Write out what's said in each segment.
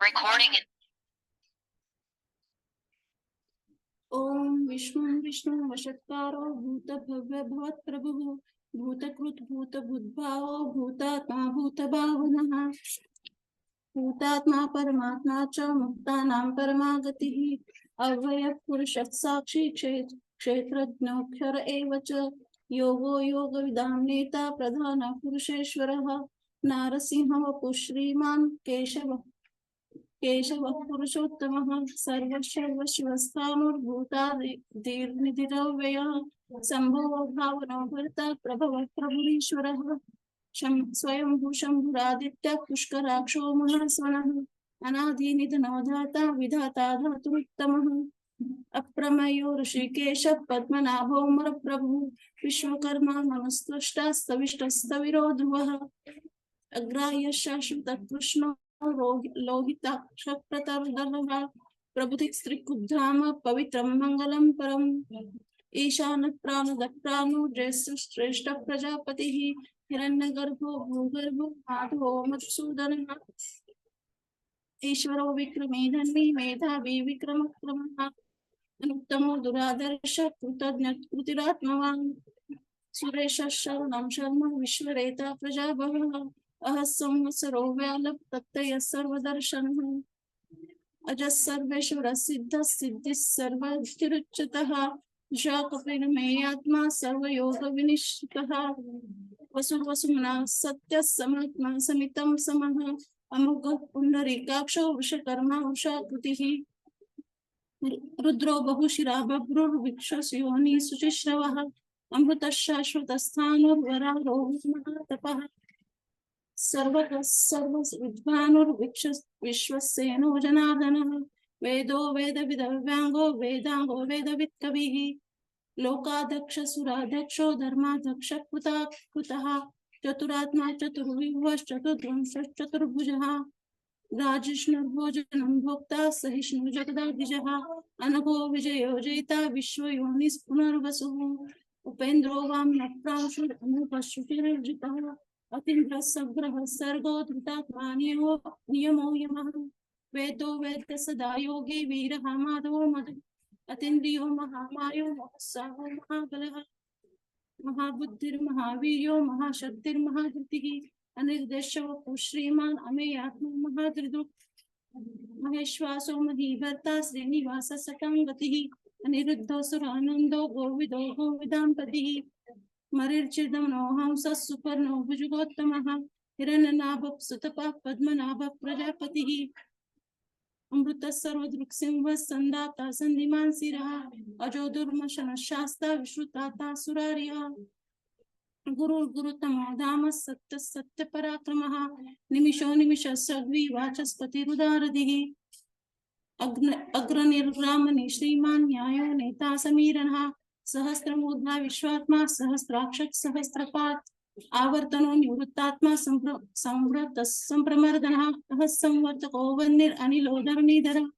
Recording in ओम विष्णु विष्णु वशत्कारो भूत भव्य भवत् प्रभुः भूतकृत भूत भूतभावो भूतात्मा भूत भावनः भूतात्मा परमात्मा च मुक्तानां परमा गतिः अव्यय पुरुषः साक्षी क्षे- क्षेत्रज्ञोऽक्षर एव च योगो योगविदां नेता प्रधान पुरुषेश्वरः नारसिंह वपुः श्रीमान् केशवः केशवः पुरुषोत्तमः सर्वशर्वशिवस्थानुर्भूतादिर्निधिरव्ययः शम्भो भावनो भर्ता प्रभवः प्रभुरीश्वरः स्वयंभू शम्भुरादित्य पुष्कराक्षो महास्वनः अनादिनिधनो धाता विधाता धातुरुत्तमः अप्रमेयो ऋषिकेश पद्मनाभो प्रभु विश्वकर्मा नमस्त्वष्टा स्तविष्टस्तविरो ध्रुवः अग्राह्य शाश्वत कृष्णो लोहिताक्षप्रतर्दः प्रभुतिस्त्रिकुब्धाम पवित्रं मङ्गलं परम् ईशान प्राणदप्राणो ज्येष्ठ, श्रेष्ठ प्रजापतिः, हिरण्यगर्भो, भूगर्भो माधवो मधुसूदनः। ईश्वरो विक्रमे, धन्वी, मेधावी दुरादर्श, कृतज्ञ, कृतिरात्मवान्। सुरेश शरणं, शर्म, विश्वरेता प्रजा बहुः अह संवत्सरो व्यालप तत्तय सर्वदर्शनः अजः सर्वेश्वर सिद्ध सिद्धिः सर्वतिरुच्यतः शाकपिर्मेयात्मा सर्वयोग वसु वसुमना सत्य समात्मा रुद्रो बहुशिरा बभ्रुर्विक्षस्योनि शुचिश्रवः अमृतः शाश्वतस्थानुर्वरारो महातपः। सर्वतः सर्वविद्वानुर्विक्ष विश्वसेनो जनार्दनः। वेदो वेदविदव्याङ्गो वेदाङ्गो वेदवित्कविः। लोकाध्यक्ष सुराध्यक्षो धर्माध्यक्ष कृता। चतुरात्मा चतुर्विभुश्चतुर्वंशश्चतुर्भुजः राजिष्णुर्भोजनं भोक्ता सहिष्णु जगदाधिजः अनघो विजयो जयिता विश्वयोनिस् पुनर्वसुः। उपेन्द्रो वां न अतीन्द्र सग्रह सर्गो धृतात्मा नियमो यमः। वेदो सदा योगी वीरः माधवो मधु अतीन्द्रियो महामायो महस्साहो महाबलः। महाबुद्धिर्महावीर्यो महाशक्तिर्महाधृतिः। अनिर्देशो श्रीमान् अमेयात्मा महाधृदुः महेश्वासो महीभर्ता श्रीनिवास सकं गतिः। अनिरुद्धो गोविदो गोविदां पतिः मरिर्चिदनो हंसः सुपर्णो भुजुगोत्तमः हिरण्यनाभः सुतपः पद्मनाभः प्रजापतिः अमृतः सर्वदृक्सिंहः सन्दाता सन्धिमान् शिरः अजो दुर्मशनः शास्ता विश्रुताता सुरार्यः गुरुर्गुरुतमो धाम सत्य निमिषो न्यायो नेता समीरणः सहस्रमूर्धा विश्वात्मा सहस्राक्षक सहस्रपात् आवर्तनो निवृत्तात्मा संवृत संप्रमर्दनः संवर्तको वन्निर्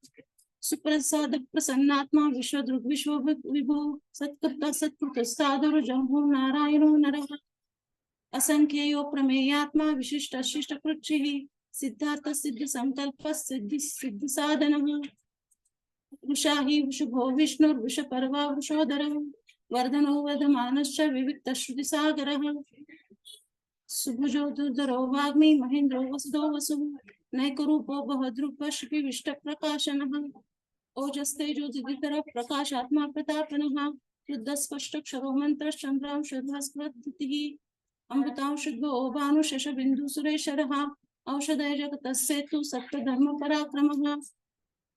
सुप्रसाद, प्रसन्नात्मा, विश्वदृग् विश्व विभु, सत्कृत सत्कृत साधुर्जम्भो नारायणो, नरः असंख्ययो प्रमेयात्मा, विशिष्ट शिष्ट कृच्छिः सिद्धार्थ, सिद्ध संकल्प, सिद्धि, सिद्ध साधनः, वृषाहि, वृषभो विष्णुर्वृषपर्वा वृषोदरः वर्धनो वर्धमानश्च विविक्त श्रुतिसागरः सुभुजो दुर्धरो वाग्मी महेन्द्रो वसुदो वसुः, नैकरूपो बहद्रूपशिपिविष्ट प्रकाशनः ओजस्तेजो दिदितर प्रकाशात्मा प्रतापनः शुद्धस्पष्टक्षरो मन्त्रश्चन्द्रां शुद्धस्कृतिः अमृतां शुद्धो भानुशश बिन्दुसुरेश्वरः औषधय जगतस्य तु सप्तधर्मपराक्रमः।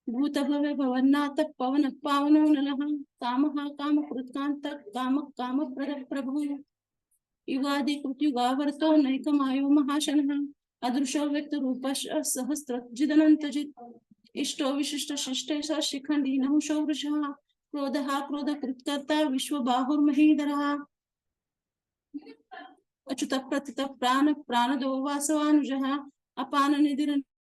भूतभव्य भवन्नाथ पवन पावनो नलः कामः कामकृत्कान्त, काम कामप्रद प्रभु युगादि कृत्युगावर्तो नैकमायो महाशनः अदृशो व्यक्त रूप सहस्रजिदनन्तजित् इष्टो स प्राण प्राणदो वासवानुजः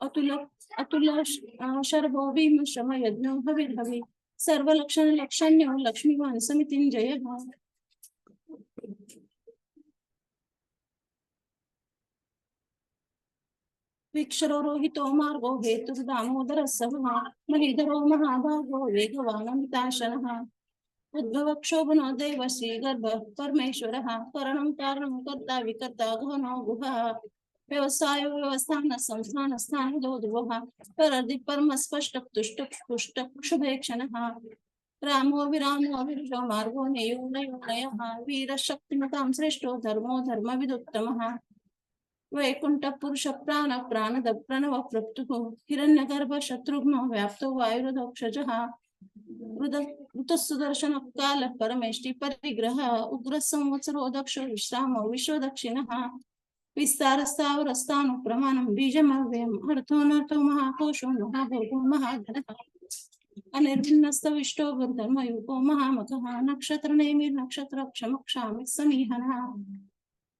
अतुल अतुल श्रम यज्ञो लक्षण्यो लक्ष्मीवान् समितिञ्जयः विक्षरो रोहितो मार्गो हेतुर्दामोदरः सभः महीधरो महाभागो वेगवानमिताशनः उद्भवक्षोभनो देव श्रीगर्भ परमेश्वरः, करणं कारणं कर्ता विकर्ता गहनो गुहः। व्यवसाय व्यवस्थान संस्थान स्थान दोद्वः। परदि परम स्पष्ट तुष्ट पुष्ट क्षुभेक्षणः रामो विरामो विरुषो मार्गो नेयो नयो। नयः वीरशक्तिमतां श्रेष्ठो धर्मो काल परमेष्टि परिग्रह दक्ष विश्रामो, विश्वदक्षिणः विस्तारस्तावरस्तानु प्रमाणं बीजमव्ययम् अर्थोऽनर्थो महाकोशो, महाभोगो महाधनः अनिर्भिन्नस्तविष्टो गुरुधर्मयुगो महामखः नक्षत्रनेमिर्नक्षत्र क्षमक्षामि समीहनः।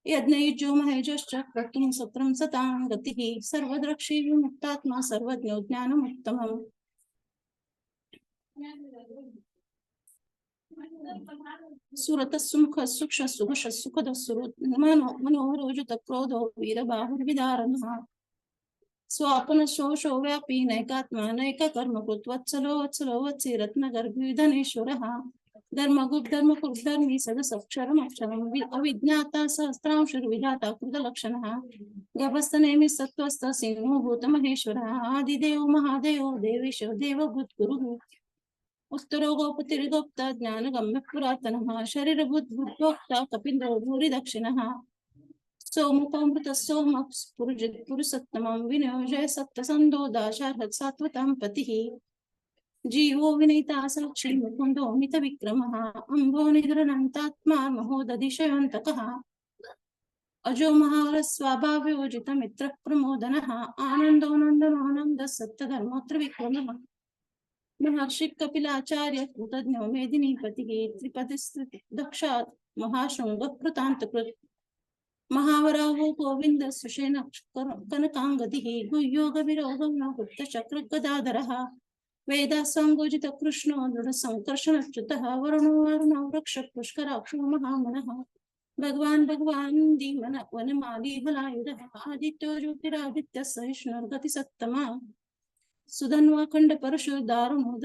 यज्ञयुजो महेजश्च कर्तुं सत्रं सतां गतिः, सर्वद्रक्षी विमुक्तात्मा, सर्वज्ञो ज्ञानमुत्तमम्। सुरतः सुमुखः सुक्षः सुघुषः सुखदः सुरो मनो मनोहरोजुत क्रोधो वीरबाहुर्विदारणः स्वापनशोषो व्यापी नैकात्मा, नैककर्म कृत्वत्सलो वत्सलो वत्सि रत्नगर्भिधनेश्वरः धर्मगुप् धर्मकुप् धर्मी सदसक्षरमक्षरम् अविज्ञाता सहस्रांशुर्विधाता कृतलक्षणः गभस्तनेमि सत्त्वस्थ, सिंहो भूतमहेश्वरः आदिदेवो, महादेवो, देवेशो देवभूत्गुरुः उत्तरो गोपतिर्गोप्ता ज्ञानगम्य पुरातनः शरीरभूद्भुद्भोक्ता कपिन्द्रो भूरि दक्षिणः सोमुखमृतः सोमः पुरुजित् पुरुषोत्तमं विनियोजय सप्तसन्दो दाशार्हत् सात्वतां पतिः। जीवो विनीता साक्षी मुकुन्दो मित विक्रमः अम्भो निद्रनन्तात्मा महोदधिशयन्तकः। अजो महारस्वाभाव्योजित मित्र प्रमोदनः आनन्दो नन्दनानन्द सप्तधर्मोत्र विक्रमः महर्षि कपिलाचार्य कृतज्ञो मेदिनीपतिः त्रिपतिस्त्रि दक्षात् महाशृङ्गः कृतान्तकृत् महावराहो गोविन्द सुषेण कनकाङ्गतिः गुह्योगविरोगं न गुप्तचक्रगदाधरः वेदासाङ्गोजित कृष्णो दृढसङ्कर्षणच्युतः वरुणो वरुणो वृक्ष पुष्कराक्षो महामनः भगवान् भगवान् धीमन वनमाली बलायुधः आदित्यो ज्योतिरादित्य सहिष्णुर्गतिसत्तमा सुधन्वाखण्ड परशु दारुणो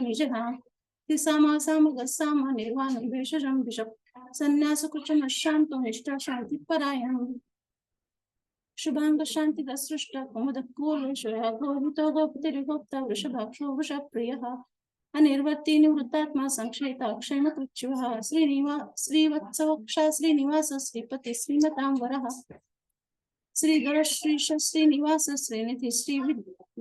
निजः तिसामासामगस्साम निर्वाणं भेषजं निष्ठा शान्तिपरायणम् शुभांग शांति गोपतिर्गोप्ता, वृषभाक्षो वृषप्रियः। अनिर्वर्ति निवृत्तात्मा संक्षेता क्षेमकृच्छुः श्रीनिवा श्रीवत्सवक्षा श्रीनिवास श्रीपति श्रीमतां श्रीधर श्रीश श्रीनिवास श्रीनिधि श्री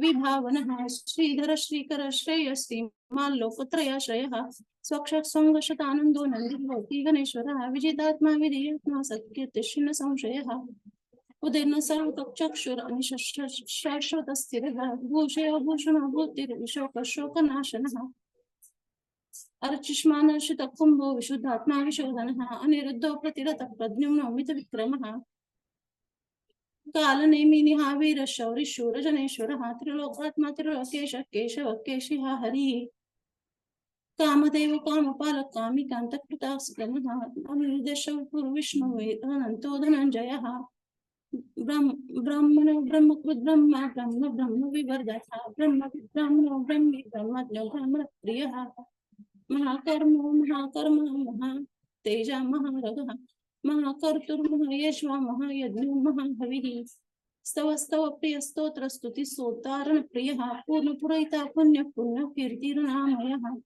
विभावनः श्रीधर श्रीकर श्रेय श्रीमाल्लोकत्रयाश्रयः स्वक्षसङ्गशतानन्दो नन्दिभवति गणेश्वरः विजितात्मा विधेयात्मा सत्कीर्तिश्चिन्न संशयः उदयन सर्वचक्षुर शाश्वत स्थिर भूषय भूषण भूतिर्विशोक शोकनाशनः अर्चिष्मानर्षित कुम्भो विशुद्धात्मा विशोधनः अनिरुद्धो प्रतिरत प्रद्युम्नो मित विक्रमः कालनेमिनिहावीर शौरि शूरजनेश्वरः त्रिलोकात्मा त्रिलोकेश केशव केशिः हरिः कामदेव कामपालक कामिकान्तकृता स्कलनः अनिर्देश विष्णु अनन्तो धनञ्जयः ब्रह्मण ब्रह्मकृत ब्रह्म ब्रह्म ब्रह्म विवर्धता ब्रह्म, ब्रह्मणो ब्रह्मी ब्रह्म प्रियः महाकर्मो महाकर्म महा, तेजा महारगः महाकर्तुर्महायश्वा महायज्ञो महाहविः स्तव स्तव, प्रिय स्तोत्र, स्तुति, स्तोतारण, प्रियः। पूर्ण पुरहिता पुण्य पुण्य कीर्तिर्नामयः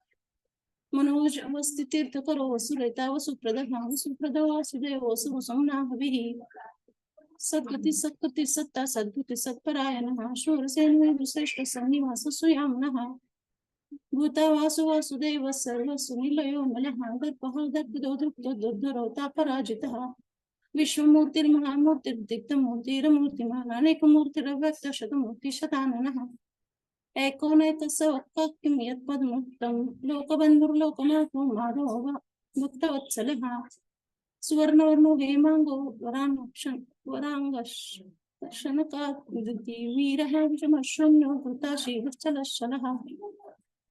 मनोज अवस्थितीर्थकरो वसुरेता वसुप्रदः, वसुप्रद वासुदेव वसुसंनाहविः सद्गति, सत्कृति, सत्ता सद्भुति सत्परायणः। शूरसेन श्रेष्ठ सन्निवास, सुयाम्नः। भूता वासु वासुदेव सर्व सुनिलयो, मलः गर्भः गर्भदो दृप्तो दुर्धरोता पराजितः विश्वमूर्तिर्महामूर्तिर्दिग्धमूर्तिरमूर्तिमान् अनेकमूर्तिरव्यक्त शतमूर्ति, शताननः एकोनैकस्य वक्ता किं यत्पदमुक्तं लोकबन्धुर्लोकनाथो माधव भक्तवत्सलः सुवर्णवर्णो हेमाङ्गो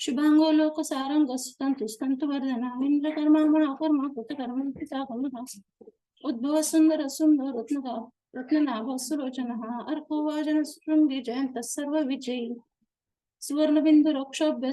शुभांगो लोकसारंगस्तंतु स्तंतुवर्धना इंद्रकर्मा महाकर्मा कृतकर्म पिताकर्मः उद्भव सुंदर सुंदर रत्नका रत्ननाभ सुलोचनः अर्को वाजन शृंगे जयन्तः सर्वविजयी सुवर्णबिंदु रोक्षोभ्य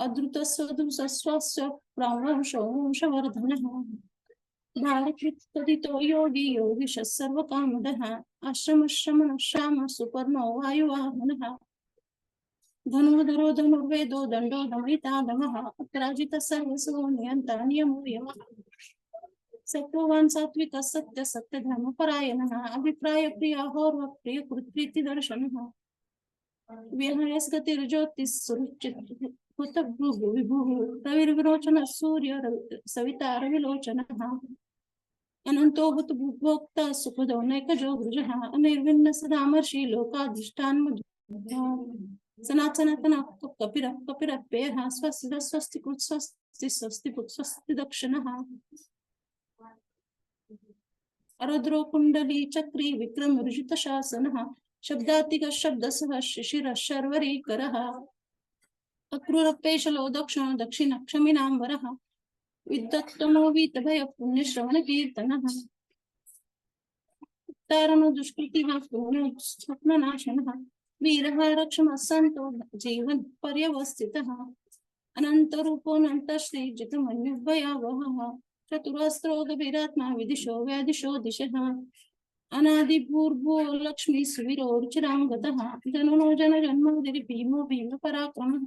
अद्रुतस्वदुसस्वस्य प्राणवंशवंशवर्धनः भारकृतदितो योगी योगिशः सर्वकामदः। आश्रमश्रमणश्याम सुपर्णो वायुवाहनः। धनुर्धरो धनुर्वेदो दण्डो दमयितादमः अत्राजितः सर्वसो नियन्ता नियमो यमः। सत्त्ववान् सात्विकः सत्य सत्यधर्मपरायणः। अभिप्राय प्रियाहोर्व प्रियकृत्प्रीति दर्शनः विहयस्गतिर्ज्योतिः विभुः रविर्विरोचनः सूर्य सविता रविलोचनः अनन्तो हुत भोक्ता सुखदो नैकजो सदामर्षि कपिरः स्वस्ति स्वस्ति स्वस्ति स्वस्ति अरद्रो चक्री विक्रम ऋषित शासनः शब्दातिक शब्दसः शिशिरः शर्वरीकरः अक्रूरपेशलो दक्षिणो दक्षिण क्षमिनाम्बरः विद्वत्तमो वीतभय पुण्यश्रवण कीर्तनः तारणो दुष्कृतिः स्वप्ननाशनः वीरः रक्षमः सन्तो जीवन पर्यवस्थितः अनन्तरूपोऽनन्तश्री जितमन्युभयावहः चतुरस्रो गभीरात्मा विदिशो व्यादिशो दिशः। अनादिभूर्भो लक्ष्मी सुविरोरुचिराङ्गतः जनुनो जनजन्मादिरि भीमो भीम पराक्रमः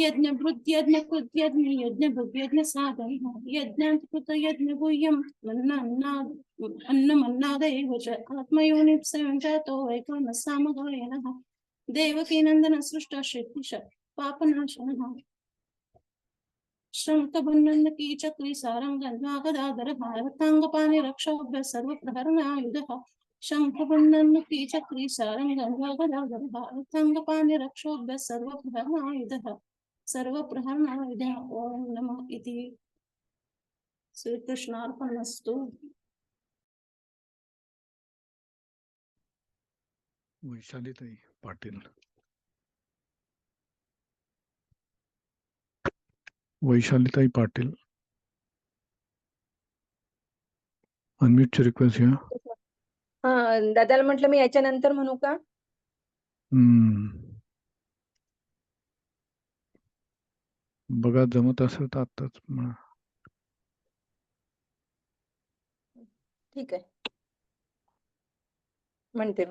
यज्ञभृद्यज्ञकृत् यज्ञ यज्ञभुग्यज्ञ साधनः यज्ञान्तकृत यज्ञगुह्यं अन्नमन्नाद एव च आत्मयोनिः स्वयं जातो वैकर्मसामगायनः देवकीनन्दन सृष्ट शिष्टिश पापनाशनः शङ्खबन्धन कीचक्री सारङ्गन्वागदाधरः रथाङ्गपाणि रक्षोभ्य सर्वप्रहरणायुधः रथाङ्गपाणि सर्वप्रहरणायुधः सर्वप्रहरणायुधः ॐ नमः इति. श्रीकृष्णार्पणमस्तु. वैशालीताई पाटील. वैशालीताई पाटील. अनम्यूट रिक्वेस्ट घ्या हा दादाला म्हटलं मी याच्यानंतर म्हणू का? हम्म. बघा जमत असेल तर आताच म्हणा ठीक आहे म्हणते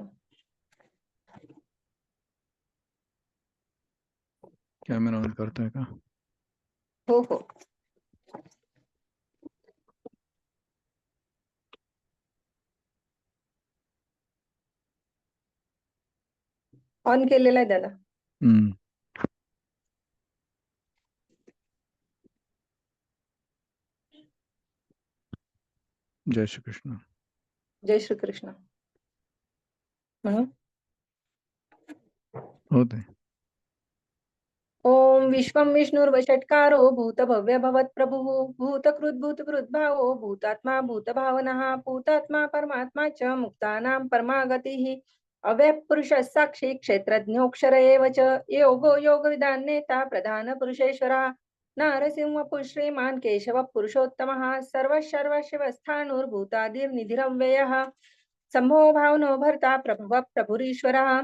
कॅमेरा ऑन करताय का हो हो ऑन केलेला आहे दादा हम्म जय श्री कृष्ण। जय श्री कृष्ण। म्हणून? होते। ओम विश्वं विष्णुर्वषट्कारो भूतभव्य भवत्प्रभुः भूतकृत् भूतकृद्भावो भूतात्मा भूतभावनः भूतात्मा परमात्मा च मुक्तानां परमागतिः। अव्यक्तपुरुषः साक्षी क्षेत्रज्ञोऽक्षर एव च। योगो योगविदान्नेता प्रधानपुरुषेश्वरः नारसिंह श्रीमान् केशवः पुरुषोत्तमः सर्वशर्वशिवस्थाणुर्भूतादिर्निधिरव्ययः सम्भो भावनो भर्ता प्रभवः प्रभुरीश्वरः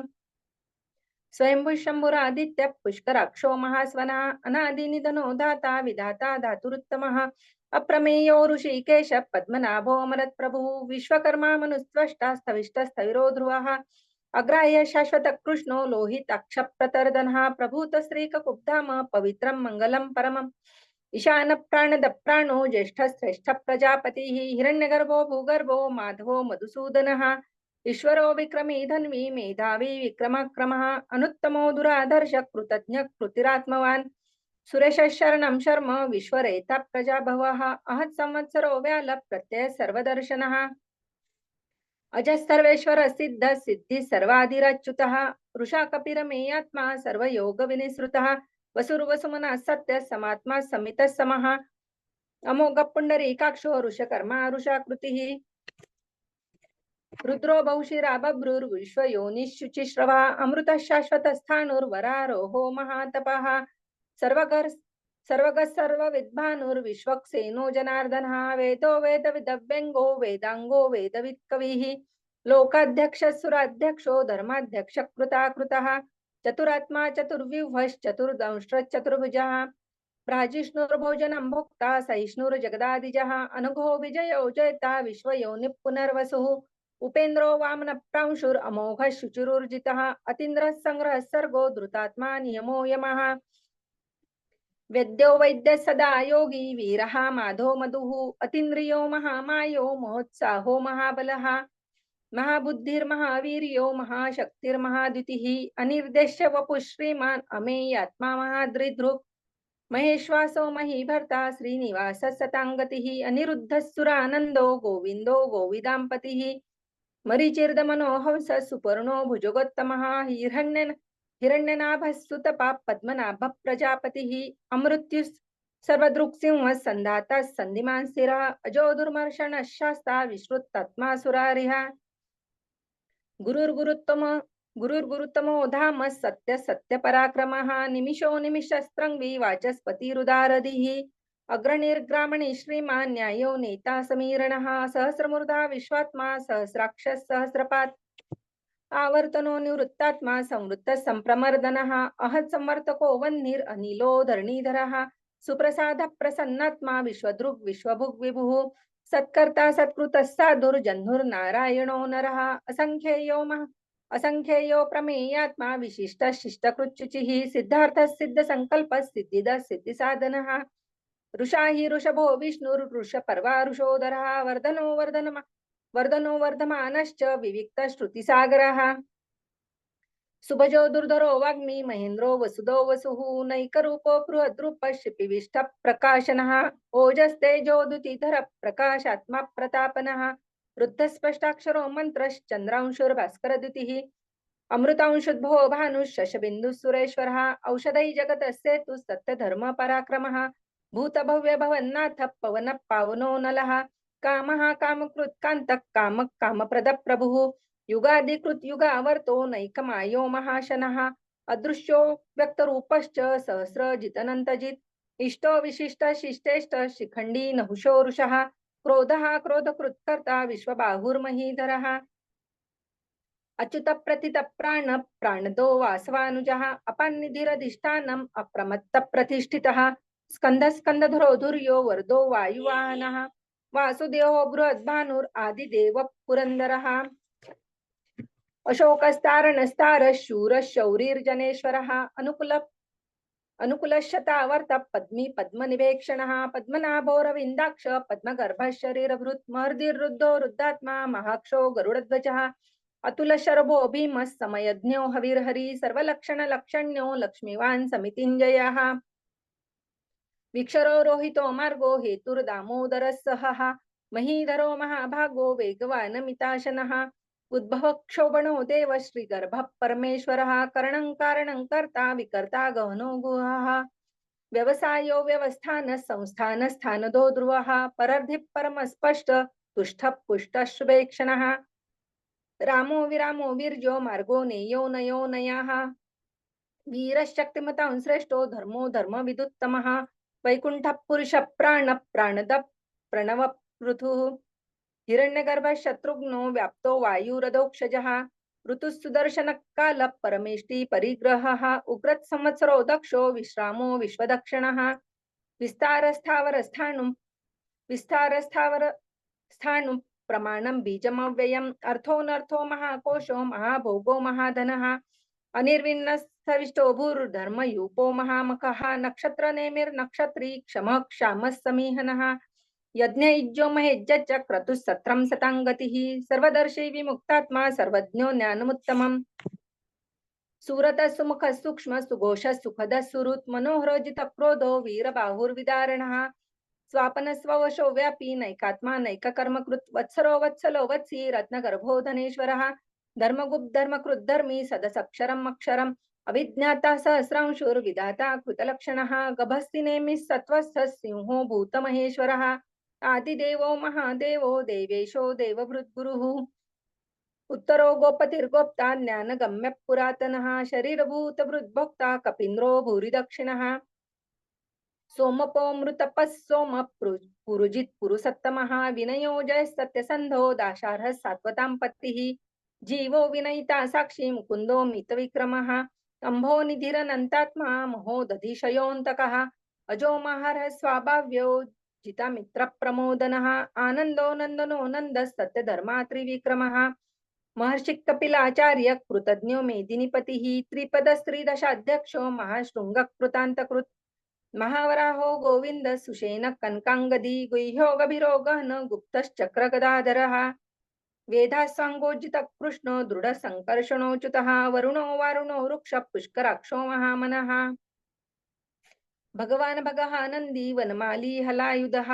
स्वयंभू शंभुरादित्य पुष्कराक्षो महास्वना अनादिनिधनो धाता विधाता धातुरुत्तमः अप्रमेयो ऋषिकेश पद्मनाभो अमरत् प्रभुः विश्वकर्मा मनुस्त्वष्टा स्थविष्टस्थविरो ध्रुवः अग्राह्य शाश्वत कृष्णो लोहिताक्ष प्रतर्दनः प्रभूत श्रीककुब्धाम पवित्रं मङ्गलं परमम्। ईशान प्राणद प्राणो ज्येष्ठ श्रेष्ठ प्रजापतिः, हिरण्यगर्भो भूगर्भो माधवो मधुसूदन। ईश्वरो विक्रमी धन्वी मेधावी विक्रमक्रमः, अनुत्तमो दुराधर्ष कृतज्ञ कृतिरात्मवान्। सुरेश शरणं शर्म विश्वरेता प्रजाभवः, अहत् संवत्सरो व्याल प्रत्यय सर्वदर्शनः। अजः सर्वेश्वर सिद्ध सिद्धि सर्वाधिरच्युतः वृषा कपिरमेयात्मा सर्वयोग विनिसृतः वसुर्वसुमनः सत्य समात्मा समित समः अमोघ पुण्डरीकाक्षो वृषकर्मा वृषाकृतिः रुद्रो बहुशिरा बभ्रुर्विश्वयोनिशुचिश्रवा अमृतः शाश्वतस्थाणुर्वरारोहो महातपः। सर्वगर सर्वगः सर्वविद्भानुर्विश्वक्सेनो जनार्दनः वेदो वेदविदव्यङ्गो वेदाङ्गो लोकाध्यक्षः धर्माध्यक्ष कृता कृतः चतुरात्मा चतुर्व्यूहश्चतुर्दंश्चतुर्भुजः प्राजिष्णुर्भोजनं भोक्ता सहिष्णुर्जगदादिजः अनघो विजयो जयता विश्वयोनिः पुनर्वसुः उपेन्द्रो वामन प्रांशुर अमोघ शुचिरुर्जितः अतीन्द्रः संग्रह सर्गो धृतात्मा नियमो यमः वेद्यो वैद्य सदा योगी वीरः माधो मधुः अतीन्द्रियो महामायो महोत्साहो महाबलः। महाबुद्धिर्महावीर्यो महाशक्तिर्महाद्युतिः अनिर्देश्य वपुः अमेयात्मा महादृदृक् महेश्वासो महीभर्ता श्रीनिवास सताङ्गतिः। अनिरुद्धः सुरानन्दो गोविन्दो गोविदाम्पतिः। मरीचिर्दमनो हंस सुपर्णो भुजगोत्तमः। हिरण्यन हिरण्यनाभस्तुतपा पद्मनाभ प्रजापतिः अमृत्युः सर्वदृक्सिंह सन्धाता सन्धिमान् स्थिरः अजो दुर्मर्षण शास्ता विश्रुत तत्मा विश्रुत्तत्मासुरारिः गुरुर्गुरुत्तम गुरुर्गुरुत्तमो धाम सत्य सत्य पराक्रमः निमिषो निमिषस्त्रङ्गी वाचस्पतिरुदारधिः अग्रणिर्ग्रामणि श्रीमान् न्यायो नेता समीरणः सहस्रमूर्धा विश्वात्मा सहस्राक्षः सहस्रपात् आवर्तनो निवृत्तात्मा संवृत्त संप्रमर्दनः अहत् संवर्तको वन्नीर अनिलो धरणीधरः सुप्रसाद प्रसन्नात्मा विश्वदृग् विश्वभुग् विभुः सत्कर्ता सत्कृतः साधुर्जह्नुर्नारायणो नरः असङ्ख्येयो मह असङ्ख्येयो प्रमेयात्मा विशिष्ट शिष्टकृच्युचिः सिद्धार्थः सिद्धसङ्कल्पः सिद्धिदः सिद्धिसाधनः ऋषा हि ऋषभो विष्णुर्ऋषपर्वा ऋषोदरः वर्धनो वर्धनमा वर्धनो वर्धमानश्च विविक्त श्रुतिसागरः सुभजो दुर्धरो वाग्मी, महेन्द्रो वसुदो वसुः नैकरूपो बृहद्रूप शिपिविष्ट प्रकाशनः ओजस्तेजोदुतिधर प्रकाशात्मा प्रतापनः वृद्धस्पष्टाक्षरो मन्त्रश्चन्द्रांशुर्भास्करद्युतिः अमृतांशुद्भो शशबिन्दुः सुरेश्वरः औषधै पराक्रमः भूतभव्य भवन्नाथ पवन पावनो नलः कामः कांतक कामक कामप्रद प्रभुः युगादिकृत युगावर्तो नैकमायो महाशनः। अदृश्यो व्यक्तरूपश्च सहस्रजितनन्तजित्। इष्टो विशिष्ट शिष्टेष्ट शिखंडी नहुषो रुषः क्रोधः क्रोधकृत्कर्ता विश्वबाहुर्महीधरः। अच्युत प्रतित प्राण प्राणदो वासवानुजः। अपन्निधिरधिष्ठानम् अप्रमत्त प्रतिष्ठितः स्कन्ध स्कन्धधरो धुर्यो वरदो वायुवाहनः। वासुदेवो बृहद्भानुर् आदिदेव पुरन्दरः अशोकस्तारणस्तार शूर शौरीर्जनेश्वरः अनुकुल अनुकुलशतावर्त पद्मी पद्मनिवेक्षणः पद्मनाभोरविन्दाक्ष पद्मगर्भः शरीरभृत् महर्दिर्रुद्धो रुद्धात्मा महाक्षो गरुडध्वजः। अतुल शरभो भीम समयज्ञो हविर्हरी सर्वलक्षण लक्षण्यो लक्ष्मीवान समितिंजयः विक्षरो रोहितो मार्गो हेतुर्दामोदर सह महीधरो महाभागो वेगवान मिताशनः उद्भव क्षोभणो देव श्रीगर्भ परमेश्वरः। करणं कारणं कर्ता विकर्ता गहनो गुहः। व्यवसायो व्यवस्थान संस्थान स्थानदो ध्रुवः। परर्धि परमस्पष्ट पुष्ट शुभेक्षणः रामो विरामो वीर्यो मार्गो नेयो नयो नयाः। वीरशक्तिमतां श्रेष्ठो धर्मो धर्म विदुत्तमः पुरुष प्राण प्राणद प्रणव पृथुः हिरण्यगर्भ शत्रुघ्नो व्याप्तो वायुरदोक्षजः। ऋतुसुदर्शन काल परमेष्टि परिग्रहः। उग्रत संवत्सरो दक्षो विश्रामो विश्वदक्षिण। विस्तारस्थावर स्थाणुं विस्तारस्थावर स्थाणुं प्रमाणं बीजमव्ययम्। अर्थोऽनर्थो महाकोशो महाभोगो महाधनः। अनिर्विण्ण सविष्टो भूर्धर्मयूपो महामखः नक्षत्र नेमिर्नक्षत्री क्षमः क्षामः समीहनः यज्ञयुज्यो महेज्यश्च क्रतुः सत्रं सतां गतिः सर्वदर्शी विमुक्तात्मा सर्वज्ञो ज्ञानमुत्तमम् सुरत सुमुख सूक्ष्म, सुघोष सुखद, सुहृत् मनोहरोजित क्रोधो वीरबाहुर्विदारणः। स्वापन स्ववशो व्यापी, नैकात्मा, नैककर्मकृत्, वत्सरो वत्सलो वत्सी, रत्नगर्भो धनेश्वरः। धर्मगुप् धर्मकृत् धर्मी, सदसक्षरम् अक्षरम्। अभिज्ञाता सहस्रांशुर्विधाता कृतलक्षणः, गभस्ति नेमिः सत्त्वस्थः सिंहो भूतमहेश्वरः। आदिदेवो महादेवो देवेशो देवभृद्गुरुः। उत्तरो गोपतिर्गोप्ता ज्ञानगम्य पुरातनः, शरीरभूतभृद्भोक्ता कपीन्द्रो भूरि दक्षिणः सोमपोऽमृतपः सोम पुरुजित् पुरुसत्तमः विनयो जय सत्यसन्धो दाशार्हः सात्वतां पत्तिः जीवो विनयिता साक्षी मुकुन्दो मितविक्रमः। अम्भो निधिरनन्तात्मा महोदधिशयोऽन्तकः अजो महारः स्वाभाव्यो जितामित्रप्रमोदनः। आनन्दो नन्दनो नन्दः सत्यधर्मात्रिविक्रमः महर्षि कपिलाचार्य कृतज्ञो मेदिनीपतिः। त्रिपदस्त्रिदशाध्यक्षो महाशृङ्गकृतान्तकृत्। महावराहो गोविन्द सुषेण कनकाङ्गदी। गुह्यो गभीरो गहन गुप्तश्चक्रगदाधरः। वेदासाङ्गोजित कृष्णो दृढसङ्कर्षणोच्युतः वरुणो वारुणो वृक्ष पुष्कराक्षो महामनः। भगवान् भगः नन्दी वनमाली हलायुधः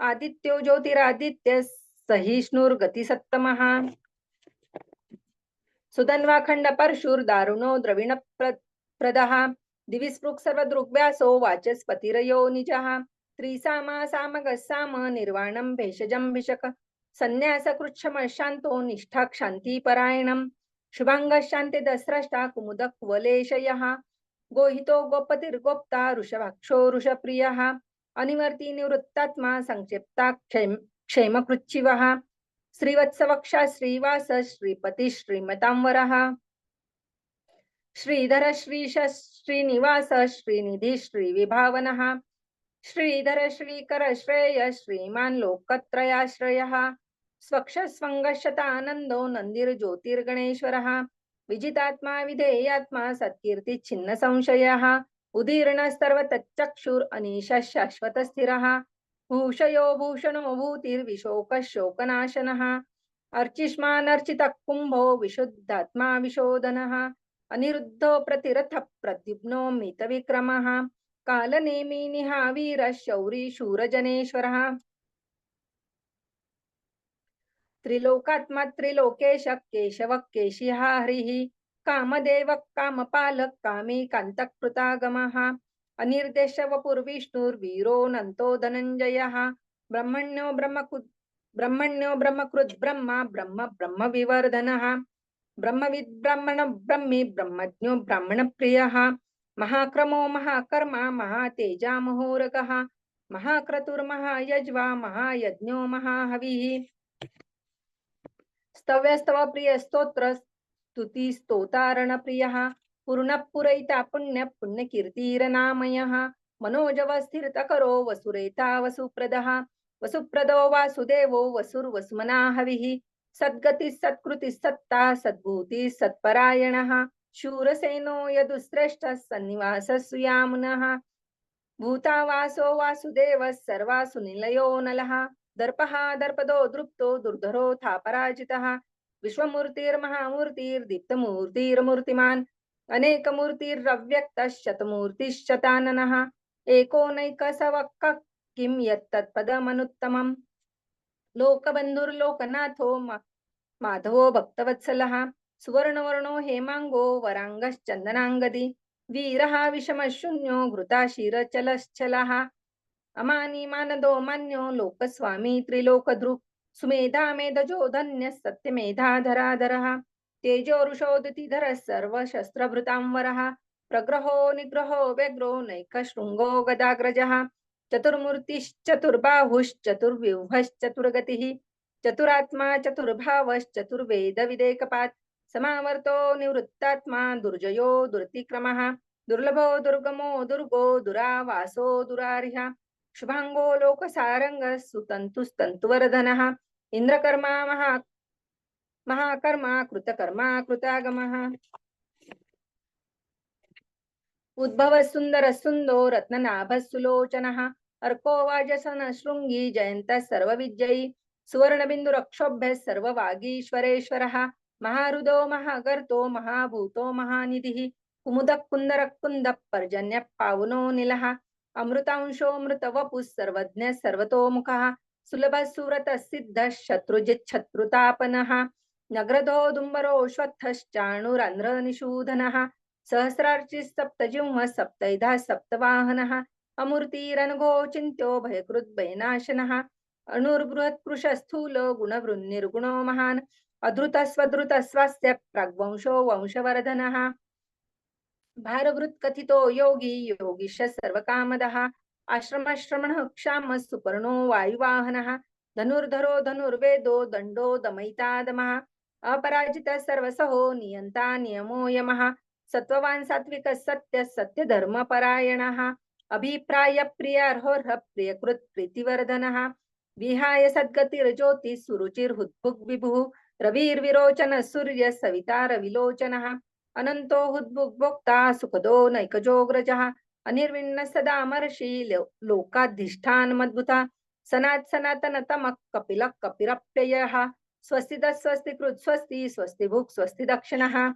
आदित्यो ज्योतिरादित्य सहिष्णुर्गतिसत्तमः। सुधन्वाखण्ड परशुर्दारुणो द्रविण प्रदः दिवि सर्वदृग्व्यासो वाचस्पतिरयो निजः। त्रिसामा सामगः साम निर्वाणं भेषजं भिषक संन्यासकृच्छमशान्तो निष्ठा क्षान्तिपरायणम् शुभाङ्गः शान्तिदस्रष्टा कुमुदः कुवलेशयः गोहितो गोपतिर्गोप्ता ऋषभाक्षो ऋषप्रियः अनिवर्ति निवृत्तात्मा संक्षिप्ता क्षेम, क्षेमकृच्छिवः। श्रीवत्सवक्षा श्रीवास श्रीपति श्रीमतांवरः श्रीधर श्रीश श्रीनिवास श्रीनिधि श्रीविभावनः। श्रीधर श्रीकर श्रेय श्रीमान् लोकत्रयाश्रयः, स्वक्षस्वङ्गशतानन्दो नन्दिर्ज्योतिर्गणेश्वरः, विजितात्मा विधेयात्मा सत्कीर्ति छिन्न संशयः उदीर्ण सर्वतच्चक्षुर् अनीश शाश्वत स्थिरः भूषयो भूषणो भूतिर्विशोकः शोकनाशनः अर्चिष्मानर्चितः कुम्भो विशुद्धात्मा विशोधनः, अनिरुद्धो प्रतिरथ प्रद्युम्नो मितविक्रमः। कालनेमि निहावीरः शौरी शूरजनेश्वरः त्रिलोकात्मा त्रिलोकेश केशव केशिः हरिः, कामदेव कामपालक कामी कान्तकृतागमः अनिर्देश वपुर्विष्णुर्वीरोऽनन्तो धनञ्जयः। ब्रह्मण्यो ब्रह्मकृत् ब्रह्मण्यो ब्रह्मकृत् ब्रह्म ब्रह्म ब्रह्मविवर्धनः। ब्रह्मविद् ब्रह्मण ब्रह्मी ब्रह्मज्ञो ब्राह्मणप्रियः। महाक्रमो महाकर्मा महातेजा महोरगः महाक्रतुर्महायज्वा महायज्ञो महाहविः। स्तव्यस्तव प्रिय स्तोत्र स्तुती स्तोतारण प्रियः। पूर्ण पुरयिता पुण्य पुण्यकीर्तिरनामयः। मनोजव स्थिरतकरो वसुरेता वसुप्रदः। वसुप्रदो वासुदेवो वसुर्वसुमना हविः सद्गति सत्कृति सत्ता सद्भूति सत्परायणः। शूरसेनो यदुश्रेष्ठः सन्निवास सुयामुनः भूतावासो वासुदेवः सर्वासु निलयो नलः, दर्पः दर्पदो दृप्तो दुर्धरो था पराजितः विश्वमूर्तिर्महामूर्तिर्दीप्तमूर्तिर्मूर्तिमान् अनेकमूर्तिरव्यक्तशतमूर्तिश्शताननः एकोनैकसवक्क किं यत्तत्पदमनुत्तमम्? लोकबन्धुर्लोकनाथो मा- माधवो भक्तवत्सलः सुवर्णवर्णो हेमाङ्गो वराङ्गश्चन्दनाङ्गदी, वीरः विषमशून्यो घृताशिरचलश्चलः, अमानी मानदो मान्यो लोकस्वामी त्रिलोकदृक् सुमेधा मेधजो धन्यः सत्यमेधाधराधरः तेजोरुषोदितिधरः सर्वशस्त्रभृतांवरः प्रग्रहो निग्रहो व्यग्रो नैकशृङ्गो गदाग्रजः, चतुर्मूर्तिश्चतुर्बाहुश्चतुर्व्यूहश्चतुर्गतिः, चतुरात्मा चतुर्भावश्चतुर्वेदविदेकपात् समावर्तो निवृत्तात्मा दुर्जयो दुर्तिक्रमः। दुर्लभो दुर्गमो दुर्गो दुरावासो दुरारिः शुभाङ्गो लोकसारङ्गः इन्द्रकर्मा महा महाकर्मा कृतकर्मा कृतागमः उद्भवः सुन्दरः सुन्दो रत्ननाभः सुलोचनः अर्को वाजसन शृङ्गी जयन्तः सर्वविजयी। सुवर्णबिन्दुरक्षोभ्यः सर्ववागीश्वरेश्वरः। महारुदो महागर्तो महाभूतो महानिधिः कुमुदकुन्दरकुन्द पर्जन्य पावनो निलः अमृतांशोऽमृतवपुः सर्वज्ञः सर्वतोमुखः। सुलभः सुव्रतः सिद्धः शत्रुजिच्छत्रुतापनः नग्रधो दुम्बरोऽश्वत्थश्चाणुरन्ध्रनिषूदनः सहस्रार्चिः सप्तजिह्वः सप्तैधः सप्तवाहनः अमूर्तिरनघोचिन्त्यो भयकृद्भयनाशनः अणुर्बृहत्कृशस्थूलो गुणवृन्निर्गुणो महान्। अधृतस्वधृतस्वास्य प्राग्वंशो वंशवर्धनः। भारवृत्कथितो योगी योगिश सर्वकामदः। आश्रमाश्रमण क्षाम सुपर्णो वायुवाहनः। धनुर्धरो धनुर्वेदो दण्डो दमयितादमः। अपराजितः सर्वसहो नियन्ता नियमो यमः। सत्त्ववान् सत्य धर्म सत्यधर्मपरायणः अभिप्राय प्रियार्होर्ह प्रियकृत् प्रीतिवर्धनः। विहाय सद्गतिर्ज्योति सुरुचिर्हुद्भुग् विभुः रविर्विरोचन सूर्य सविता रविलोचनः अनन्तो हुद्भुग्भोक्ता सुखदो नैकजोग्रजः अनिर्विण्ण सदा महर्षि लो- लोकाधिष्ठानमद्भुता सनात् सनातनतमः कपिलः कपिरप्ययः स्वस्तिदः स्वस्ति कृत् स्वस्ति स्वस्ति भुक् स्वस्ति दक्षिणः।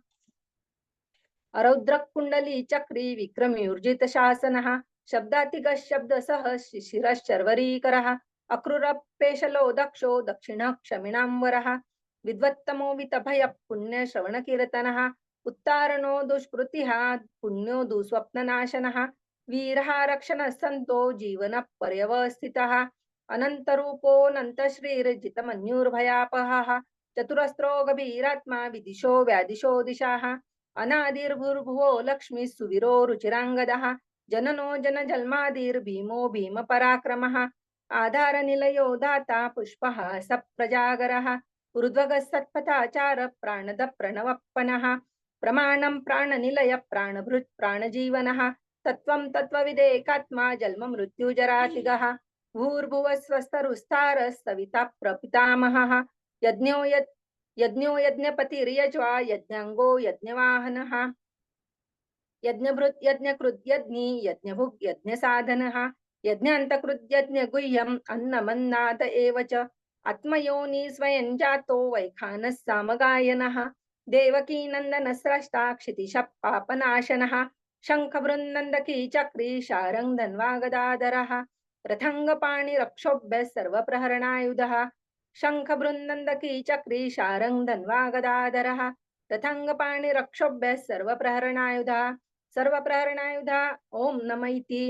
अरौद्रः कुण्डली चक्री विक्रमयूर्जित शासनः शब्दातिगः शब्दसः शिशिरश्चर्वरीकरः अक्रूरपेशलो दक्षो दक्षिण क्षमिणां वरः विद्वत्तमो वितभयः पुण्यश्रवणकीर्तनः, उत्तारणो दुष्कृतिः, पुण्यो दुःस्वप्ननाशनः वीरः रक्षणः सन्तो जीवनः पर्यवस्थितः अनन्तरूपोऽनन्तश्रीर्जितमन्युर्भयापहः चतुरस्रो गभीरात्मा विदिशो व्यादिशो दिशाः, अनादिर्भुर्भुवो लक्ष्मीः सुवीरो रुचिराङ्गदः, जननो जनजन्मादिर्भीमो भीमपराक्रमः, आधारनिलयो दाता पुष्पः सप्रजागरः ऊर्ध्वगः सत्पथाचार प्राणद प्रणवप्पनः प्रमाणं प्राणनिलय प्राणभृत् प्राणजीवनः तत्त्वं तत्त्वविदेकात्मा जन्म मृत्युजरातिगः भूर्भुवः स्वस्तरुस्तारः सविता प्रपितामहः यज्ञो यत् यज्ञो यज्ञपतिर्यज्वा यज्ञाङ्गो यज्ञवाहनः, यज्ञभृत् यज्ञकृत् यज्ञी यज्ञभुक् यज्ञसाधनः यज्ञान्तकृत् यज्ञगुह्यम् अन्नमन्नाद एव च। आत्मयोनि स्वयं जातो वैखानः सामगायनः देवकी नन्दनस्रष्टा क्षितिशः पापनाशनः शङ्खबृन्दकी चक्री शारङ् धन्वा गदाधरः रथङ्गपाणिरक्षोभ्यः सर्वप्रहरणायुधः। शङ्खबृन्दकी चक्री शारङ् धन्वा गदाधरः रथङ्गपाणिरक्षोभ्यः सर्वप्रहरणायुधः। सर्वप्रहरणायुधः ॐ नम इति।